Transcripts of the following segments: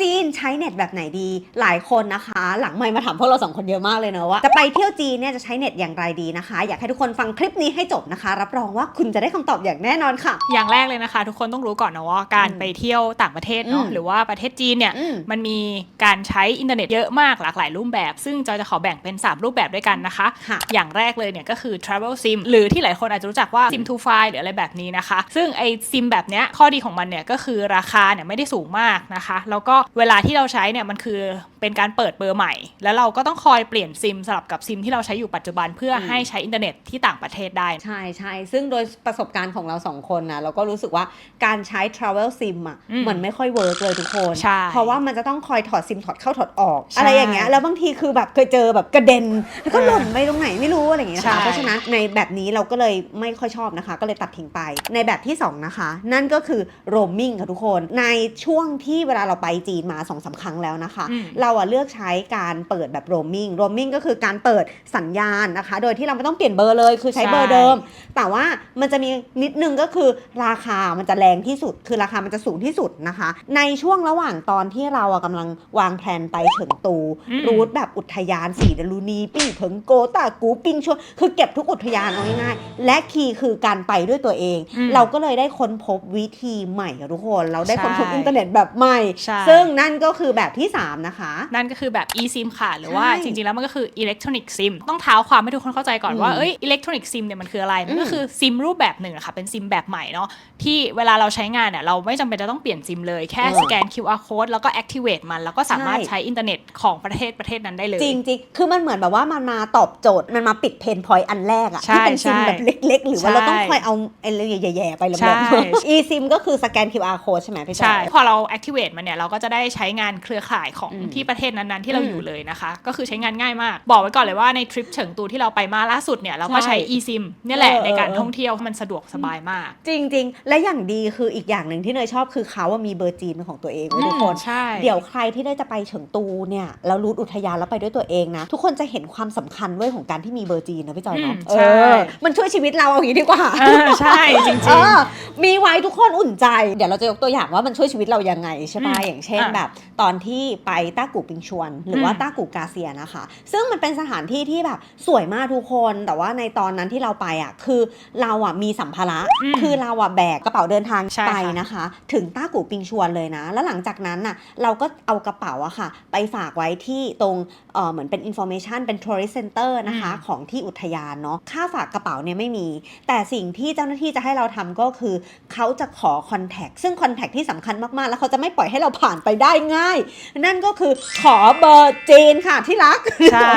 จีนใช้เน็ตแบบไหนดี หลายคนนะคะ หลังไมค์มาถามพวกเราสองคนเยอะมากเลยเนอะว่าจะไปเที่ยวจีนเนี่ยจะใช้เน็ตอย่างไรดีนะคะ อยากให้ทุกคนฟังคลิปนี้ให้จบนะคะ รับรองว่าคุณจะได้คำตอบอย่างแน่นอนค่ะ อย่างแรกเลยนะคะ ทุกคนต้องรู้ก่อนนะว่าการอืมไปเที่ยวต่างประเทศเนาะอืมหรือว่าประเทศจีนเนี่ยอืมมันมีการใช้อินเทอร์เน็ตเยอะมากหลากหลายรูปแบบ ซึ่งจอยจะขอแบ่งเป็น 3 รูปแบบด้วยกันนะคะค่ะอย่างแรกเลยเนี่ยก็คือ travel sim หรือที่หลายคนอาจจะรู้จักว่า sim to fly หรืออะไรแบบนี้นะคะ ซึ่งไอซิมแบบเนี้ยข้อดีของมันเนี่ยก็คือราคาเนี่ยไม่ได้สูงมากนะคะ แล้วก็เวลาที่เราใช้เนี่ยมันคือเป็นการเปิดเบอร์ใหม่ แล้วเราก็ต้องคอยเปลี่ยนซิมสลับกับซิมที่เราใช้อยู่ปัจจุบันเพื่อให้ใช้อินเทอร์เน็ตที่ต่างประเทศได้ ใช่ใช่ซึ่งโดยประสบการณ์ของเราสองคนนะเราก็รู้สึกว่าการใช้ travel sim อะอืมมันไม่ค่อยเวิร์กเลยทุกคนใช่เพราะว่ามันจะต้องคอยถอดซิมถอดเข้าถอดออกใช่อะไรอย่างเงี้ยแล้วบางทีคือแบบเคยเจอแบบกระเด็น แล้วก็หล่นไปตรงไหนไม่รู้อะไรอย่างเงี้ยนะใช่คะเพราะฉะนั้นในแบบนี้เราก็เลยไม่ค่อยชอบนะคะ ก็เลยตัดทิ้งไปในแบบที่สองนะคะ นั่นก็คือ roaming ค่ะทุกคนในช่วงที่เวลาเราไปจีนมาสองสามครั้งแล้วนะคะอืมเราอะเลือกใช้การเปิดแบบ roaming roaming ก็คือการเปิดสัญญาณนะคะ โดยที่เราไม่ต้องเปลี่ยนเบอร์เลย คือใช้เบอร์เดิม แต่ว่ามันจะมีนิดนึงก็คือราคามันจะแรงที่สุด คือราคามันจะสูงที่สุดนะคะ ในช่วงระหว่างตอนที่เราอะกำลังวางแผนไปเฉิงตูอืมรูทแบบอุทยานสีดารุณีปี่เผิงโกตากูปิงชวนคือเก็บทุกอุทยานเอาง่ายๆและคีย์คือการไปด้วยตัวเองอืมเราก็เลยได้ค้นพบวิธีใหม่ค่ะทุกคน เราได้ค้นพบใช่อินเทอร์เน็ตแบบใหม่ใช่ซึ่งนั่นก็คือแบบที่สามนะคะ นั่นก็คือแบบ eSIM ค่ะ หรือว่าใช่จริงๆ แล้วมันก็คือ electronic SIM ต้องเท้าความให้ทุกคนเข้าใจก่อนอืมว่า เอ้ย electronic SIM เนี่ยมันคืออะไร มันก็อืมคือซิมรูปแบบหนึ่งอะค่ะ เป็นซิมแบบใหม่เนาะ ที่เวลาเราใช้งานเนี่ยเราไม่จำเป็นจะต้องเปลี่ยนซิมเลย แค่เออสแกน QR code แล้วก็ activate มัน แล้วก็สามารถใช่ใช้อินเทอร์เน็ตของประเทศประเทศนั้นได้เลย จริงจริงๆคือมันเหมือนแบบว่ามันมาตอบโจทย์ มันมาปิดเพนพอยต์อันแรกอะใช่ที่เป็นซิมใช่แบบเล็ก ๆ หรือว่าใช่เราต้องคอยเอาอะไรแย่ๆไปลใช่ำๆ e-sim ก็คือสแกน QR code ใช่ไหมพี่จใช่อยพอเรา activate มันเนี่ยเราก็จะได้ใช้งานเครือข่ายของอืมที่ประเทศนั้นๆ ที่เราอืมอยู่เลยนะคะ ก็คือใช้งานง่ายมาก บอกไว้ก่อนเลยว่าในทริปเฉิงตูที่เราไปมาล่าสุดเนี่ยเราก็ใช้ใช่ eSIM เนี่ยแหละเออในการเออท่องเที่ยวมันสะดวกสบายมาก จริง ๆ และอย่างดีคืออีกอย่างหนึ่งที่เนยชอบคือเขาว่ามีเบอร์จีนเป็นของตัวเองเว้ยทุกคนใช่เดี๋ยวใครที่ได้จะไปเฉิงตูเนี่ยแล้วรูทอุทยานแล้วไปด้วยตัวเองนะทุกคนจะเห็นความสำคัญเว้ยของการที่มีเบอร์จีนนะพี่จอยเนาะอืมเอใช่อมันช่วยชีวิตเราเอาอย่างนี้ดีกว่าเออใช่จริงเอๆอมีไว้ทุกคนอุ่นใจ เดี๋ยวเราจะยกตัวอย่างว่ามันช่วยชีวิตเรายังไงใช่ปะอืมอย่างเช่นอะแบบตอนที่ไปต้ากูปิงชวน หรือว่าอืมต้ากูกาเซียนะคะ ซึ่งมันเป็นสถานที่ที่แบบสวยมากทุกคนแต่ว่าในตอนนั้นที่เราไปอะคือเราอะมีสัมภาระอืมคือเราอะแบกกระเป๋าเดินทางใช่ไปค่ะนะคะ ถึงต้ากูปิงชวนเลยนะ แล้วหลังจากนั้นน่ะเราก็เอากระเป๋าอะค่ะ ไปฝากไว้ที่ตรงเออเหมือนเป็น information เป็น tourist center นะคะอืมของที่อุทยานเนาะค่าฝากกระเป๋าเนี่ยไม่มี แต่สิ่งที่เจ้าหน้าที่จะให้เราทำก็คือเขาจะขอคอนแทคซึ่งคอนแทคที่สำคัญมากๆ แล้วเขาจะไม่ปล่อยให้เราผ่านไปได้ง่าย นั่นก็คือขอเบอร์จีนค่ะที่รักใช่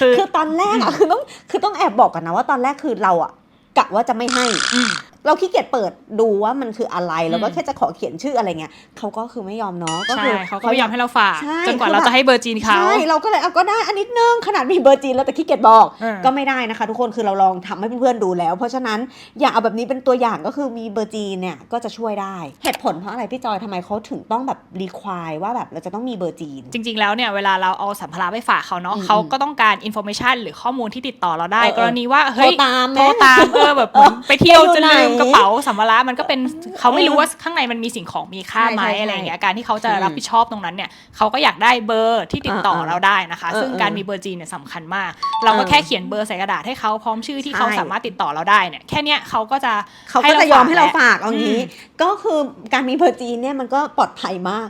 คือคือตอนแรกอะคือต้องคือต้องแอบบอกกันนะว่าตอนแรกคือเราอะกะว่าจะไม่ให้อืม เราขี้เกียจเปิดดูว่ามันคืออะไรแล้วก็อืมแค่จะขอเขียนชื่ออะไรเงี้ยเขาก็คือไม่ยอมเนาะก็ใช่คือเขาก็ไม่ยอมให้เราฝากใช่จนกว่าคือเราแบบจะให้เบอร์จีนเขาใช่เราก็เลยเอาก็ได้อันนิดนึงขนาดมีเบอร์จีนแล้วแต่ขี้เกียจบอกเออก็ไม่ได้นะคะ ทุกคนคือเราลองทำให้เพื่อนๆดูแล้ว เพราะฉะนั้นอย่าเอาแบบนี้เป็นตัวอย่างก็คือมีเบอร์จีนเนี่ยก็จะช่วยได้เหตุผลเพราะอะไรพี่จอยทำไมเขาถึงต้องแบบรีควายว่าแบบเราจะต้องมีเบอร์จีน จริง ๆแล้วเนี่ยเวลาเราเอาสัมภาระไปฝากเขาเนาะอืมเขาก็ต้องการอินโฟ a t ชันหรือข้อมูลที่ติดต่อเราได้เออเออกรณีว่าเฮ้ยโทรตามไหมโทรตามเออแบบเหมือนไปเที่ยวไปอยู่จะลืมไหนกระเป๋าสัมภาระมันก็เป็นเขาไม่รู้เออว่าข้างในมันมีสิ่งของมีค่าไหมใช่ใช่อะไรอย่างเงี้ยการที่เขาจะอืมรับผิดชอบตรงนั้นเนี่ยเขาก็อยากได้เบอร์ที่ติดต่อเออเออเราได้นะคะเออซึ่งเออการมีเบอร์จีนเนี่ยสำคัญมาก เราก็เออแค่เขียนเบอร์ใส่กระดาษให้เขาพร้อมชื่อที่เขาใช่สามารถติดต่อเราได้เนี่ยแค่เนี้ยเขาก็จะเขาก็จะยอมให้เราแล้วฝากเอางี้อืมก็คือการมีเบอร์จีนเนี่ยมันก็ปลอดภัยมาก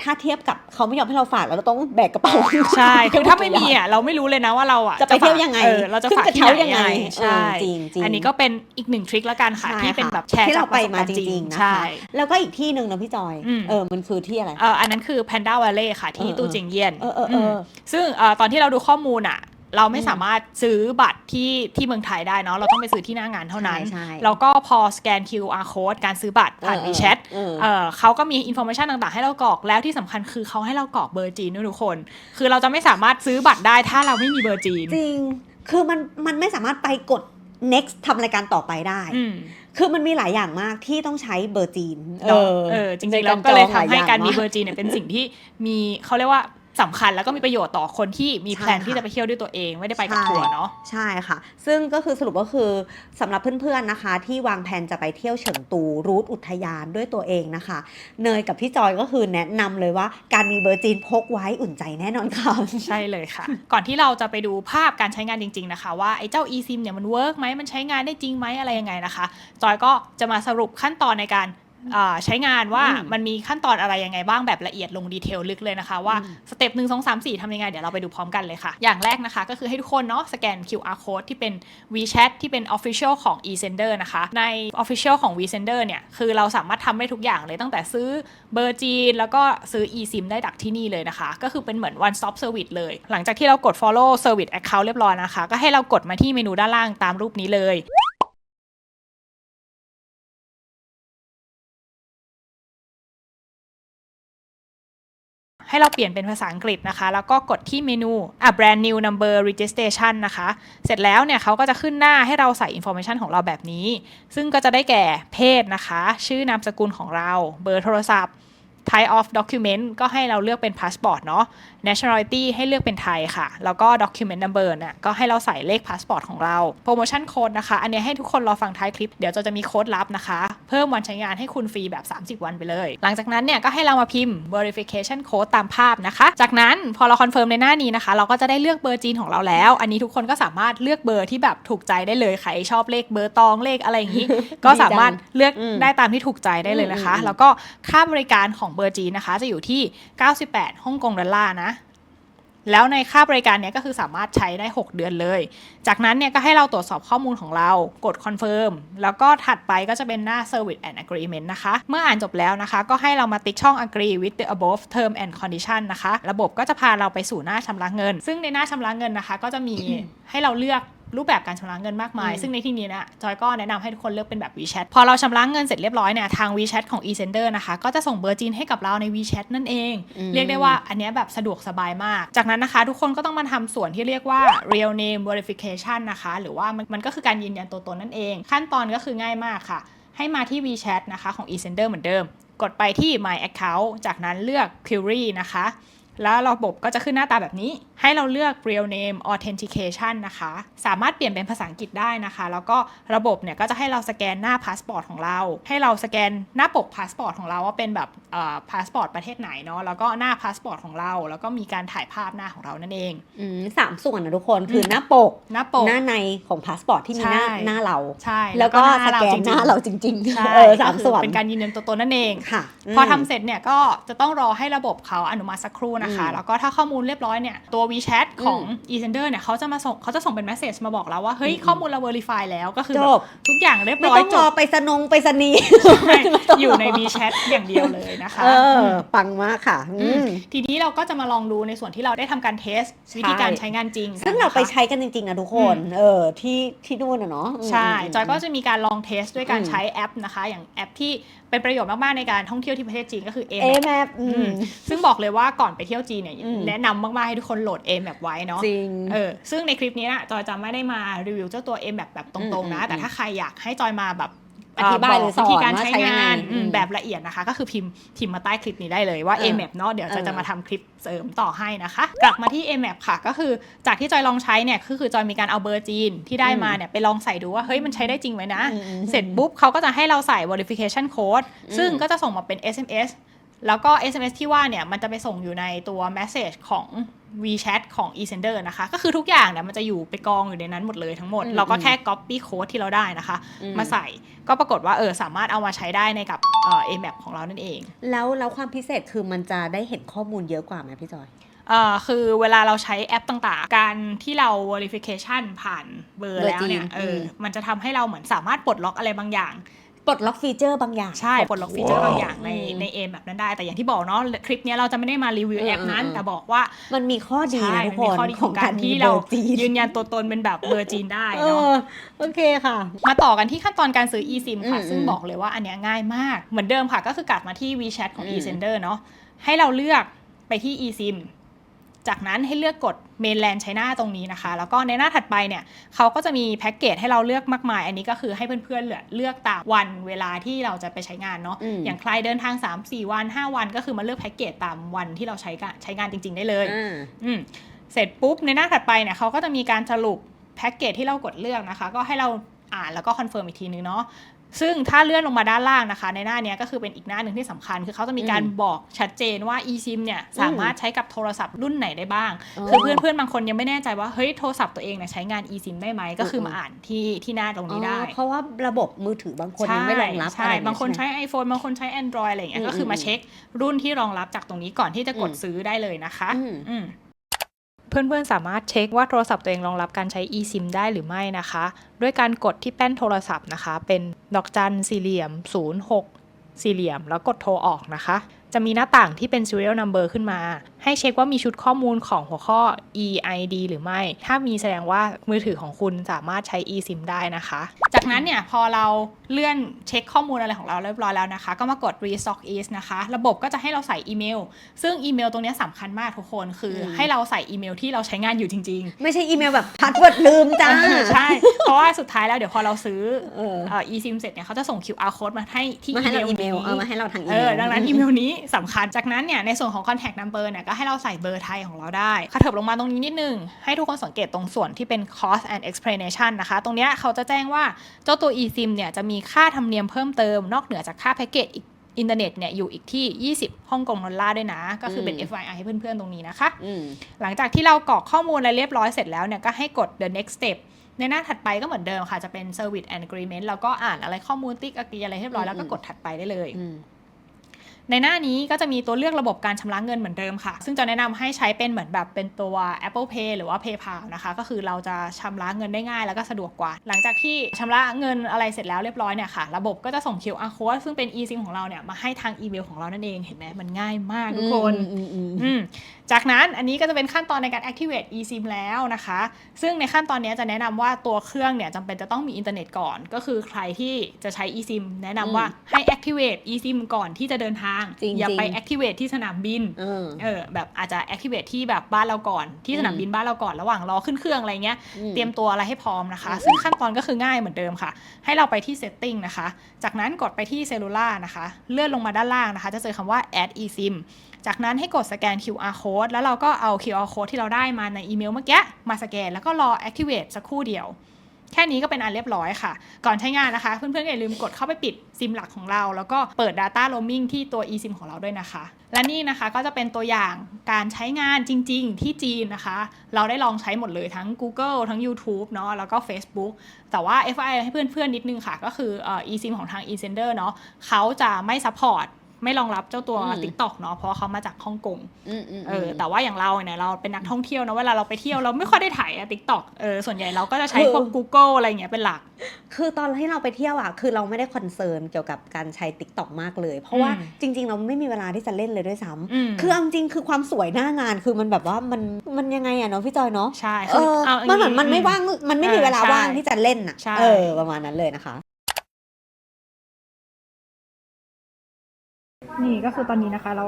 ถ้าเทียบกับเขาไม่ยอมให้เราฝากแล้วเราต้องแบกกระเป๋าใช่คือถ้าไม่มีอะเราไม่รู้เลยนะว่าเราอะจะไปเที่ยวยังไงเออเราจะขึ้นฝากกระที่เช้าไหนยังไงใช่เออจริงจริงอันนี้ก็เป็นอีกหนึ่งทริคแล้วกันค่ะใช่ที่เป็นแบบแชร์ที่เราไปมาจจกปะสบกริงๆนะใช่คะแล้วก็อีกที่หนึ่งนะพี่จอยอืมเออมันคือที่อะไรเอออันนั้นคือ Panda Valley ค่ะที่เออตู้เจียงเยี่ยนเออเออเอออืมซึ่งเอ่อตอนที่เราดูข้อมูลอะ เราไม่อืมสามารถซื้อบัตรที่ที่เมืองไทยได้เนาะเราต้องไปซื้อที่หน้างานเท่านั้น ใช่ใช่แล้วก็พอสแกน QR code การซื้อบัตรผ่าน เออ WeChat เออ เออเขาก็มีอินโฟมชันต่างๆ ให้เรากรอกแล้วที่สำคัญคือเขาให้เรากรอกเบอร์จีนด้วยทุกคน คือเราจะไม่สามารถซื้อบัตรได้ถ้าเราไม่มีเบอร์จีนจริง คือมันมันไม่สามารถไปกด next ทำรายการต่อไปได้ อืม คือมันมีหลายอย่างมากที่ต้องใช้เบอร์จีน เออเออจริงๆแล้วก็เลยทำให้การมีเบอร์ร์จีนเนี่ยเป็นสิ่งที่มีเขาเรียกว่า สำคัญแล้วก็มีประโยชน์ต่อคนที่มีแพลนใช่ค่ะที่จะไปเที่ยวด้วยตัวเองไม่ได้ไปกับใช่ทัวร์เนาะใช่ค่ะ ซึ่งก็คือสรุปก็คือสำหรับเพื่อนๆนะคะ ที่วางแผนจะไปเที่ยวเฉิงตูรูทอุทยานด้วยตัวเองนะคะ เนยกับพี่จอยก็คือแนะนำเลยว่าการมีเบอร์จีนพกไว้อุ่นใจแน่นอนค่ะใช่เลยค่ะ ก่อนที่เราจะไปดูภาพการใช้งานจริง ๆนะคะ ว่าไอ้เจ้า eSIM เนี่ยมันเวิร์กไหมมันใช้งานได้จริงไหมอะไรยังไงนะคะ จอยก็จะมาสรุปขั้นตอนในการอ่า ใช้งานว่าอืมมันมีขั้นตอนอะไรยังไงบ้างแบบละเอียดลงดีเทลลึกเลยนะคะ ว่าอืมสเต็ปหนึ่งสองสามสี่ทำยังไง เดี๋ยวเราไปดูพร้อมกันเลยค่ะ อย่างแรกนะคะก็คือให้ทุกคนเนาะสแกน QR code ที่เป็น WeChat ที่เป็น Official ของ eSender นะคะ ใน Official ของ WeSender เนี่ย คือเราสามารถทำได้ทุกอย่างเลยตั้งแต่ซื้อเบอร์จีน แล้วก็ซื้อ eSIM ได้จากที่นี่เลยนะคะ ก็คือเป็นเหมือน one stop service เลย หลังจากที่เรากด follow service account เรียบร้อยนะคะ ก็ให้เรากดมาที่เมนูด้านล่างตามรูปนี้เลย ให้เราเปลี่ยนเป็นภาษาอังกฤษนะคะ แล้วก็กดที่เมนูอะ brand new number registration นะคะ เสร็จแล้วเนี่ยเขาก็จะขึ้นหน้าให้เราใส่ information ของเราแบบนี้ ซึ่งก็จะได้แก่เพศนะคะ ชื่อนามสกุลของเรา เบอร์โทรศัพท์ type of document ก็ให้เราเลือกเป็นพาสปอร์ตเนาะ nationality ให้เลือกเป็นไทยค่ะ แล้วก็ document number เนี่ยก็ให้เราใส่เลข passport ของเรา promotion code นะคะ อันเนี้ยให้ทุกคนรอฟังท้ายคลิป เดี๋ยวจะจะมีโค้ดลับนะคะ เพิ่มวันใช้งานให้คุณฟรีแบบ 30 วันไปเลย หลังจากนั้นเนี่ยก็ให้เรามาพิมพ์ verification code ตามภาพนะคะ จากนั้นพอเราคอนเฟิร์มในหน้านี้นะคะ เราก็จะได้เลือกเบอร์จีนของเราแล้ว อันนี้ทุกคนก็สามารถเลือกเบอร์ที่แบบถูกใจได้เลยใครชอบเลขเบอร์ตองเลขอะไรอย่างนี้ ก็สามารถเลือกอืมได้ตามที่ถูกใจได้เลยนะคะอืมอืมแล้วก็ค่าบริการของเบอร์จีนนะคะ จะอยู่ที่ 98ฮ่องกงดอลลาร์นะ แล้วในค่าบริการเนี้ยก็คือสามารถใช้ได้ 6 เดือนเลย จากนั้นเนี่ยก็ให้เราตรวจสอบข้อมูลของเรา กดคอนเฟิร์มแล้วก็ถัดไปก็จะเป็นหน้า Service and Agreement นะคะ เมื่ออ่านจบแล้วนะคะ ก็ให้เรามาติ๊กช่อง Agree with the above term and condition นะคะ ระบบก็จะพาเราไปสู่หน้าชำระเงิน ซึ่งในหน้าชำระเงินนะคะ ก็จะมีให้เราเลือก รูปแบบการชำระเงินมากมายอืมซึ่งในที่นี้นะจอยก็แนะนำให้ทุกคนเลือกเป็นแบบ WeChat พอเราชำระเงินเสร็จเรียบร้อยเนี่ยทาง WeChat ของ eSender นะคะก็จะส่งเบอร์จีนให้กับเราใน WeChat นั่นเองอืมเรียกได้ว่าอันเนี้ยแบบสะดวกสบายมาก จากนั้นนะคะ ทุกคนก็ต้องมาทำส่วนที่เรียกว่า real name verification นะคะ หรือว่ามันมันก็คือการยืนยันตัวตนนั่นเอง ขั้นตอนก็คือง่ายมากค่ะ ให้มาที่ WeChat นะคะของ eSender เหมือนเดิม กดไปที่ my account จากนั้นเลือก query นะคะ แล้วระบบก็จะขึ้นหน้าตาแบบนี้ ให้เราเลือก real name authentication นะคะ สามารถเปลี่ยนเป็นภาษาอังกฤษได้นะคะ แล้วก็ระบบเนี่ยก็จะให้เราสแกนหน้าพาสปอร์ตของเรา ให้เราสแกนหน้าปกพาสปอร์ตของเราว่าเป็นแบบเอ่อพาสปอร์ตประเทศไหนเนาะ แล้วก็หน้าพาสปอร์ตของเรา แล้วก็มีการถ่ายภาพหน้าของเรานั่นเองอืมสามส่วนนะทุกคน คือหน้าปก หน้าปก หน้าในของพาสปอร์ตที่มีหน้าใช่หน้าเรา ใช่ แล้วก็สแกนจริงๆหน้าเราจริงใช่ๆเออสามก็คือส่วน เป็นการยืนยันตัวตนนั่นเองค่ะ พอมทำเสร็จเนี่ยก็จะต้องรอให้ระบบเขาอนุมัติสักครู่นะคะอืมแล้วก็ถ้าข้อมูลเรียบร้อยเนี่ยตัว WeChat ของ eSender เนี่ยเขาจะมาส่งเขาจะส่งเป็น message มาบอกเราว่า เฮ้ย ข้อมูลเรา verify แล้วก็คือจแบบบทุกอย่างเรียบไม่ร้อยต้องจรอบไปสนงไปสนีย์ใช่อยู่ใน WeChat อย่างเดียวเลยนะคะเออมปังมากค่ะอือืมมทีนี้เราก็จะมาลองดูในส่วนที่เราได้ทำการเทสวิธีการใช้งานจริงกันซึ่งเราไปนะคะใช้กันจริงๆนะทุกคนเออที่ที่นู่นนะเนาะมใช่มจอยก็จะมีการลองเทสด้วยการอืมใช้แอปนะคะ อย่างแอปที่เป็นประโยชน์มาก ๆ ในการท่องเที่ยวที่ประเทศจีนก็คือเอ AMAP แมปอือืมมซึ่งบอกเลยว่าก่อนไปเที่ยวจีนเนี่ยอืมแนะนำมาก ๆ ให้ทุกคนโหลด AMAP ไว้เนาะจริงเออซึ่งในคลิปนี้นะจอยจะไม่ได้มารีวิวเจ้าตัว AMAP แบบตรงๆนะอืมแต่ถ้าใครอยากให้จอยมาแบบอธิบายหรือสอนวิธีการว่าใช้ใช้ยังไงงานอืมอืมแบบละเอียดนะคะ ก็คือพิมพ์พิมพ์มาใต้คลิปนี้ได้เลยว่าเออ AMAP เนาะเดี๋ยวจะเออจะมาทำคลิปเสริมต่อให้นะคะ กลับมาที่ AMAP ค่ะ ก็คือจากที่จอยลองใช้เนี่ยก็คือจอยมีการเอาเบอร์จีนที่ได้มาเนี่ยไปลองใส่ดูว่าเฮ้ยมันใช้ได้จริงไหมนะอืมอืมเสร็จปุ๊บเขาก็จะให้เราใส่ verification code ซึ่งก็จะส่งมาเป็น SMS แล้วก็ SMS ที่ว่าเนี่ยมันจะไปส่งอยู่ในตัว message ของ WeChat ของ eSender นะคะ ก็คือทุกอย่างเนี่ยมันจะอยู่ไปกองอยู่ในนั้นหมดเลยทั้งหมดอืมเราก็แค่ copy code ที่เราได้นะคะอืมมาใส่ก็ปรากฏว่าเออสามารถเอามาใช้ได้ในกับเอ่อ AMAP ของเรานั่นเอง แล้วแล้วความพิเศษคือมันจะได้เห็นข้อมูลเยอะกว่าไหมพี่จอย เอ่อคือเวลาเราใช้แอปต่างๆ การที่เรา verification ผ่านเบอร์เบอร์แล้วเนี่ยจริงเอออม มันจะทำให้เราเหมือนสามารถปลดล็อกอะไรบางอย่าง ปลดล็อกฟีเจอร์บางอย่าง ใช่ปลดล็อกฟีเจอร์ว้าวบางอย่างในอืมในเอมแบบนั้นได้ แต่อย่างที่บอกเนาะคลิปเนี้ยเราจะไม่ได้มารีวิวเออแอปนั้นเออแต่บอกว่ามันมีข้อดีใช่นะทุกมันคมีนข้อดีของการที่เราบอจีนยืนยันตัวตนเป็นแบบเบอร์จีนได้เอเนาะอโอเคค่ะ มาต่อกันที่ขั้นตอนการซื้อ eSIM ค่ะอืมซึ่งอืมบอกเลยว่าอันเนี้ยง่ายมากเหมือนเดิมค่ะ ก็คือกลับมาที่ WeChat ของอืม eSender เนาะให้เราเลือกไปที่ eSIM จากนั้นให้เลือกกด mainland China ตรงนี้นะคะ แล้วก็ในหน้าถัดไปเนี่ยเขาก็จะมีแพ็กเกจให้เราเลือกมากมาย อันนี้ก็คือให้เพื่อนๆเลือกเลือกตามวันเวลาที่เราจะไปใช้งานเนาะอืมอย่างใครเดินทาง 3-4 วัน 5 วัน ก็คือมาเลือกแพ็กเกจตามวันที่เราใช้กะใช้งานจริง ๆ ได้เลยอ่าอืมเสร็จปุ๊บในหน้าถัดไปเนี่ยเขาก็จะมีการสรุปแพ็กเกจที่เรากดเลือกนะคะ ก็ให้เราอ่านแล้วก็คอนเฟิร์มอีกทีนึงเนาะ ซึ่งถ้าเลื่อนลงมาด้านล่างนะคะ ในหน้าเนี้ยก็คือเป็นอีกหน้าหนึ่งที่สำคัญ คือเขาจะมีการอืมบอกชัดเจนว่า eSIM เนี่ยสามารถใช้กับโทรศัพท์รุ่นไหนได้บ้างอ๋อคือเพื่อนๆบางคนยังไม่แน่ใจว่าเฮ้ยโทรศัพท์ตัวเองเนี่ยใช้งาน eSIM ได้ไหมก็คือมมาอ่านที่ที่หน้าตรงนี้ได้อ๋อเพราะว่าระบบมือถือบางคนยังไม่รองรับใช่อะไรบางคนใช่ไหมใช้ iPhone บางคนใช้ Android อะไรอย่างเงี้ยอืมก็คือมาอืมเช็ครุ่นที่รองรับจากตรงนี้ก่อนที่จะกดอืมซื้อได้เลยนะคะอืมอืม เพื่อนๆ สามารถเช็คว่าโทรศัพท์ตัวเองรองรับการใช้ eSIM ได้หรือไม่นะคะ ด้วยการกดที่แป้นโทรศัพท์นะคะ เป็นดอกจันสี่เหลี่ยม 06 สี่เหลี่ยม แล้วกดโทรออกนะคะ จะมีหน้าต่างที่เป็น serial number ขึ้นมา ให้เช็คว่ามีชุดข้อมูลของหัวข้อ EID หรือไม่ ถ้ามีแสดงว่ามือถือของคุณสามารถใช้ eSIM ได้นะคะ จากนั้นเนี่ยพอเราเลื่อนเช็คข้อมูลอะไรของเราเรียบร้อยแล้วนะคะ ก็มากด restock is นะคะ ระบบก็จะให้เราใส่อีเมล ซึ่งอีเมลตรงเนี้ยสำคัญมากทุกคนคืออมให้เราใส่อีเมลที่เราใช้งานอยู่จริงไม่ใช่อีเมลแบบพาสเวิร์ดลืมๆจ้าใช่ เพราะว่าสุดท้ายแล้วเดี๋ยวพอเราซื้อเออเอ่อ eSIM เสร็จเนี่ยเขาจะส่ง QR code มาให้ที่มาให้เราอีเมลนี้เออมาให้เราทางอีเอเมอลดังนั้นอีเมลนี้สำคัญจากนั้นเนี่ยในส่วนของ contact number เนี่ยก็ให้เราใส่เบอร์ไทยของเราได้คาเถิบลงมาตรงนี้นิดนึง ให้ทุกคนสังเกตตรงส่วนที่เป็น cost and explanation นะคะ ตรงเนี้ยเขาจะแจ้งว่าเจ้าตัว eSIM เนี่ยจะมีค่าธรรมเนียมเพิ่มเติม นอกเหนือจากค่าแพ็กเกจอีกอินเทอร์เน็ตเนี่ยอยู่อีกที่ 20ฮ่องกงดอลลาร์ด้วยนะ ก็คือเป็นอืม FYI ให้เพื่อนๆตรงนี้นะคะอืมหลังจากที่เรากรอกข้อมูลอะไรเรียบร้อยเสร็จแล้วเนี่ยก็ให้กด the next step ในหน้าถัดไปก็เหมือนเดิมค่ะ จะเป็น service and agreement แล้วก็อ่านอะไรข้อมูลติ๊กอากีอะไรเรียบร้อยแล้วก็อืมกดถัดไปได้เลยอืม ในหน้านี้ก็จะมีตัวเลือกระบบการชำระเงินเหมือนเดิมค่ะ ซึ่งจะแนะนำให้ใช้เป็นเหมือนแบบเป็นตัว Apple Pay หรือว่า PayPal นะคะ ก็คือเราจะชำระเงินได้ง่ายแล้วก็สะดวกกว่า หลังจากที่ชำระเงินอะไรเสร็จแล้วเรียบร้อยเนี่ยค่ะ ระบบก็จะส่ง QR code ซึ่งเป็น eSIM ของเราเนี่ยมาให้ทางอีเมลของเรานั่นเอง เห็นไหมมันง่ายมากทุกคนอืมอืมอืมอืมจากนั้นอันนี้ก็จะเป็นขั้นตอนในการ activate eSIM แล้วนะคะ ซึ่งในขั้นตอนนี้จะแนะนำว่าตัวเครื่องเนี่ยจำเป็นจะต้องมีอินเทอร์เน็ตก่อน ก็คือใครที่จะใช้ eSIM แนะนำว่าให้ activate eSIM ก่อนที่จะเดินทางจริงๆอย่าไป activate ที่สนามบินเออเออแบบอาจจะ activate ที่แบบบ้านเราก่อนที่สนามบินบ้านเราก่อนระหว่างรอขึ้นเครื่องอะไรเงี้ยอืมเตรียมตัวอะไรให้พร้อมนะคะอืมซึ่งขั้นตอนก็คือง่ายเหมือนเดิมค่ะ ให้เราไปที่ setting นะคะ จากนั้นกดไปที่ cellular นะคะ เลื่อนลงมาด้านล่างนะคะ จะเจอคำว่า add eSIM จากนั้นให้กดสแกน QR code แล้วเราก็เอา QR code ที่เราได้มาในอีเมลเมื่อกี้มาสแกน แล้วก็รอ activate สักครู่เดียว แค่นี้ก็เป็นอันเรียบร้อยค่ะ ก่อนใช้งานนะคะ เพื่อนๆอย่าลืมกดเข้าไปปิดซิมหลักของเรา แล้วก็เปิด Data Roaming ที่ตัว eSIM ของเราด้วยนะคะ และนี่นะคะก็จะเป็นตัวอย่างการใช้งานจริง ๆ ที่จีนนะคะ เราได้ลองใช้หมดเลยทั้ง Google ทั้ง YouTube เนาะแล้วก็ Facebook แต่ว่า FI ให้เพื่อนๆนิดนึงค่ะ ก็คือเออ eSIM ของทาง eSender เนาะเขาจะไม่ support ไม่รองรับเจ้าตัวอืม TikTok เนาะเพราะว่าเขามาจากฮ่องกงอืมอืมเออแต่ว่าอย่างเราเนี่ยเราเป็นนักท่องเที่ยวนะเวลาเราไปเที่ยวเราไม่ค่อยได้ถ่ายอะทิกตอกเออส่วนใหญ่เราก็จะใช้พวก Google อะไรอย่างเงี้ยเป็นหลัก คือตอนที่เราไปเที่ยวอะคือเราไม่ได้คอนเซิร์นเกี่ยวกับการใช้ติ๊กต็อกมากเลย เพราะว่าอืมจริง ๆ เราไม่มีเวลาที่จะเล่นเลยด้วยซ้อืมำคือเอาจริงๆคือความสวยหน้างานคือมันแบบว่ามันมันยังไงอะเนาะพี่จอยเนาะใช่เออเอามันเหมือนมันไม่ว่างมันไม่มีเวลาเออใช่ว่างที่จะเล่นอะใช่เออประมาณนั้นเลยนะคะ นี่ก็คือตอนนี้นะคะ เรา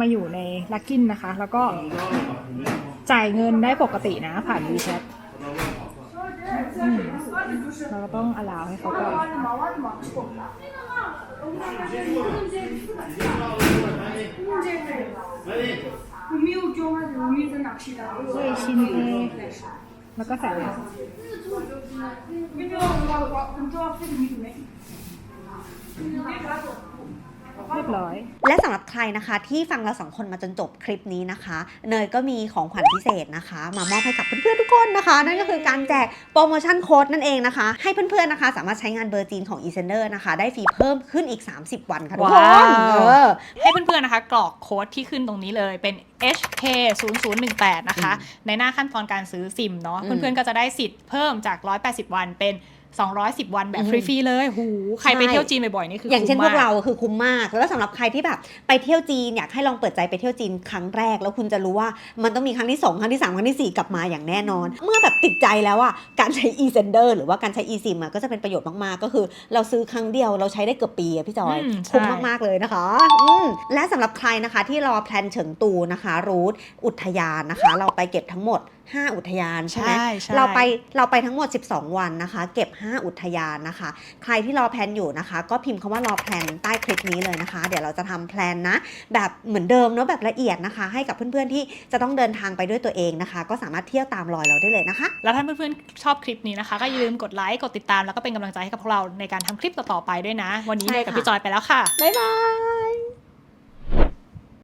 มาอยู่ในลักกินนะคะ แล้วก็จ่ายเงินได้ปกตินะ ผ่านวีแชทเราก็ต้องอลาวให้เขาก่อนด้วยชินเอแล้วก็ใส่ และสำหรับใครนะคะ ที่ฟังเราสองคนมาจนจบคลิปนี้นะคะ เนยก็มีของขวัญพิเศษนะคะ มามอบให้กับเพื่อนๆทุกคนนะคะ นั่นก็คือการแจกโปรโมชั่นโค้ดนั่นเองนะคะ ให้เพื่อนๆนะคะ สามารถใช้งานเบอร์จีนของ e s e n d e r นะคะ ได้ฟรีเพิ่มขึ้นอีก 30 วันค่ะทุกคนให้เพื่อนๆนะคะ กรอกโค้ดที่ขึ้นตรงนี้เลยเป็น HK 0 0 1 8นะคะ ในหน้าขั้นตอนการซื้อซิมเนาะเพื่อนๆก็จะได้สิทธิ์เพิ่มจาก 180 วันเป็น 210 วันแบบอืมฟรีๆเลยหูใครไปใช่เที่ยวจีนบ่อยๆนี่คืออย่างเช่นคุ้พมวกมเราคือคุ้มมาก แล้วสำหรับใครที่แบบไปเที่ยวจีนอยากให้ลองเปิดใจไปเที่ยวจีนครั้งแรก แล้วคุณจะรู้ว่ามันต้องมีครั้งที่ 2 ครั้งที่ 3 ครั้งทีสี่4 กลับมาอย่างแน่นอน เมื่อแบบติดใจแล้วอะการใช้ e-sender หรือว่าการใช้ e-sim อะก็จะเป็นประโยชน์มากๆ ก็คือ เราซื้อครั้งเดียวเราใช้ได้เกือบปีอะพี่จอยอืมใช่คุ้มมากๆเลยนะคะอืมและสำหรับใครนะคะที่รอแพลนเฉิงตูนะคะรูทอุทยานนะคะ เราไปเก็บทั้งหมด 5 อุทยานใช่ไหมใช่ใช่เราไปเราไปทั้งหมด 12 วันนะคะ เก็บ 5 อุทยานนะคะ ใครที่รอแพลนอยู่นะคะ ก็พิมพ์คำว่ารอแพลนใต้คลิปนี้เลยนะคะ เดี๋ยวเราจะทำแพลนนะ แบบเหมือนเดิมเนาะแบบละเอียดนะคะ ให้กับเพื่อนๆที่จะต้องเดินทางไปด้วยตัวเองนะคะ ก็สามารถเที่ยวตามรอยเราได้เลยนะคะ แล้วถ้าเพื่อนๆชอบคลิปนี้นะคะ ก็อย่าลืมกดไลค์กดติดตามแล้วก็เป็นกำลังใจให้กับพวกเราในการทำคลิปต่อๆไปด้วยนะ วันนี้ใช่เนยกับค่ะพี่จอยไปแล้วค่ะบ๊ายบาย